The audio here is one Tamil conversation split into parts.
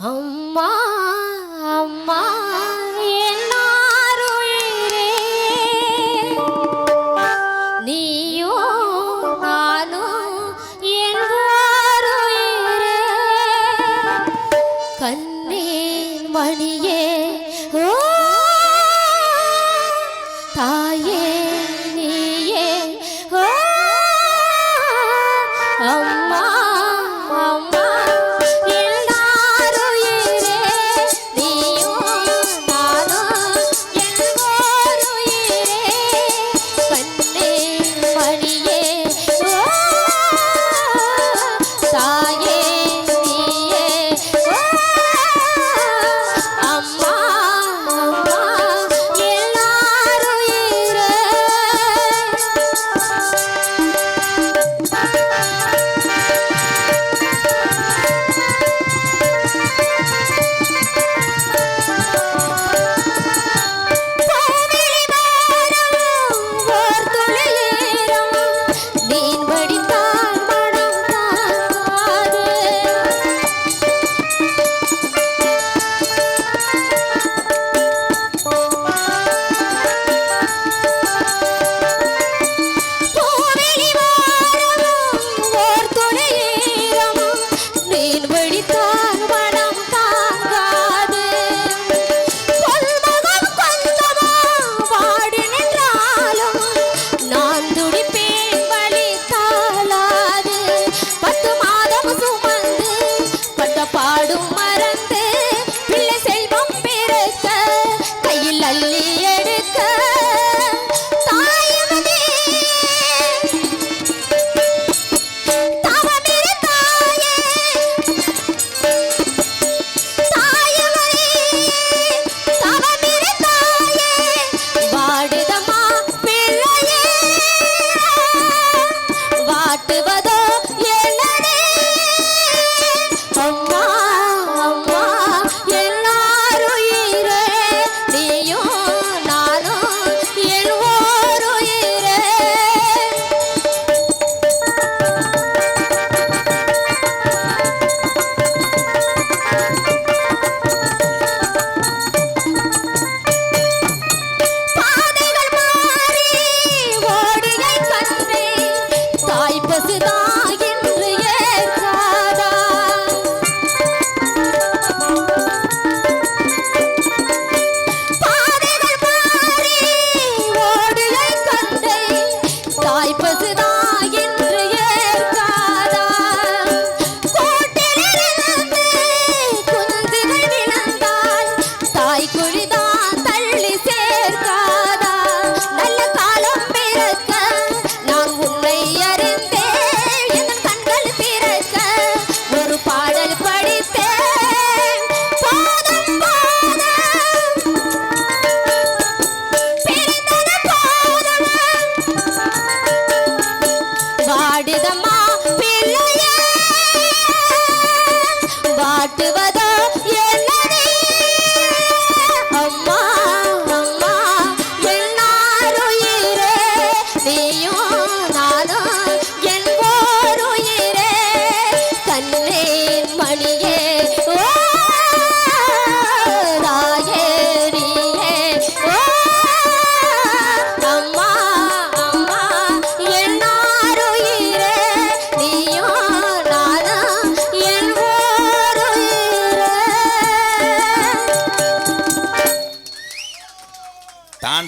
அம்மா அம்மா மணியே ஓ தாயே நீயே ஓ அம்மா அம்மா. வாட்டுவதோ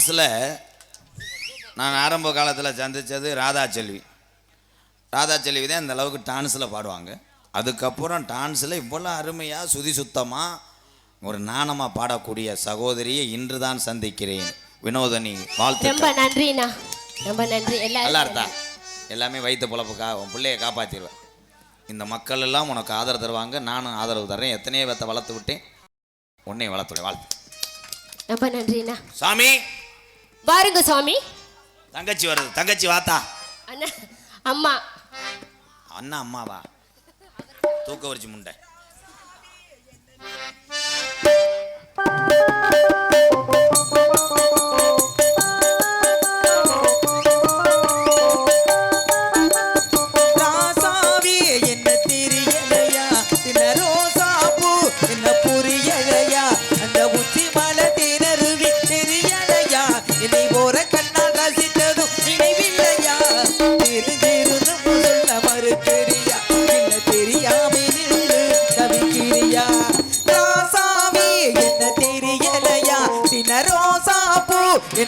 டான்ஸில் நான் ஆரம்ப காலத்தில் சந்தித்தது ராதா செல்வி தான் இந்த அளவுக்கு டான்ஸில் பாடுவாங்க. அதுக்கப்புறம் டான்ஸில் இவ்வளோ அருமையாக சுதி சுத்தமாக ஒரு நாணமாக பாடக்கூடிய சகோதரியை இன்று தான் சந்திக்கிறேன். வினோதனி ரொம்ப வாழ்த்து நன்றிண்ணா. ரொம்ப நன்றி. நல்லா எல்லாரும் இருந்தா. எல்லாமே வைத்த பொழப்புக்கா உன் பிள்ளைய காப்பாற்றிடுவேன் இந்த மக்கள் எல்லாம் உனக்கு ஆதரவு தருவாங்க. நானும் ஆதரவு தர்றேன். எத்தனையோ பேத்தை வளர்த்து விட்டேன். உன்னையும் வளர்த்துடைய வாழ்த்து. ரொம்ப நன்றிண்ணா. சாமி! பாருங்க சுவாமி தங்கச்சி வருது தங்கச்சி வாத்தா. அண்ணா அம்மா. அண்ணா அம்மாவா? தூக்க வரிச்சு முண்டை.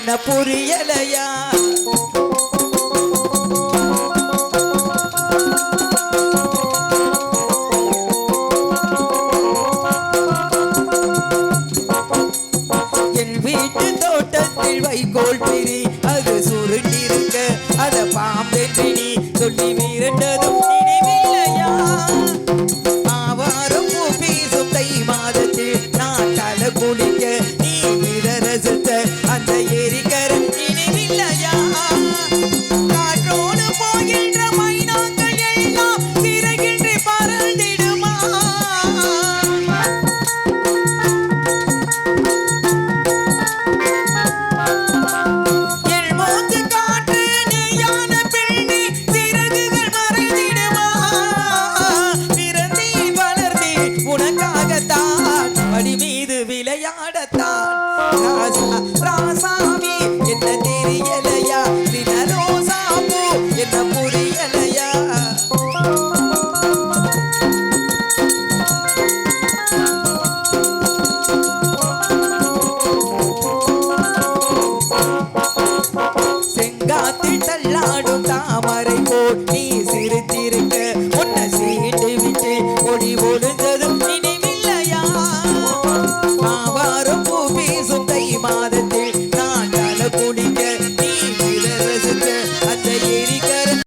என்ன புரியலையா? மீது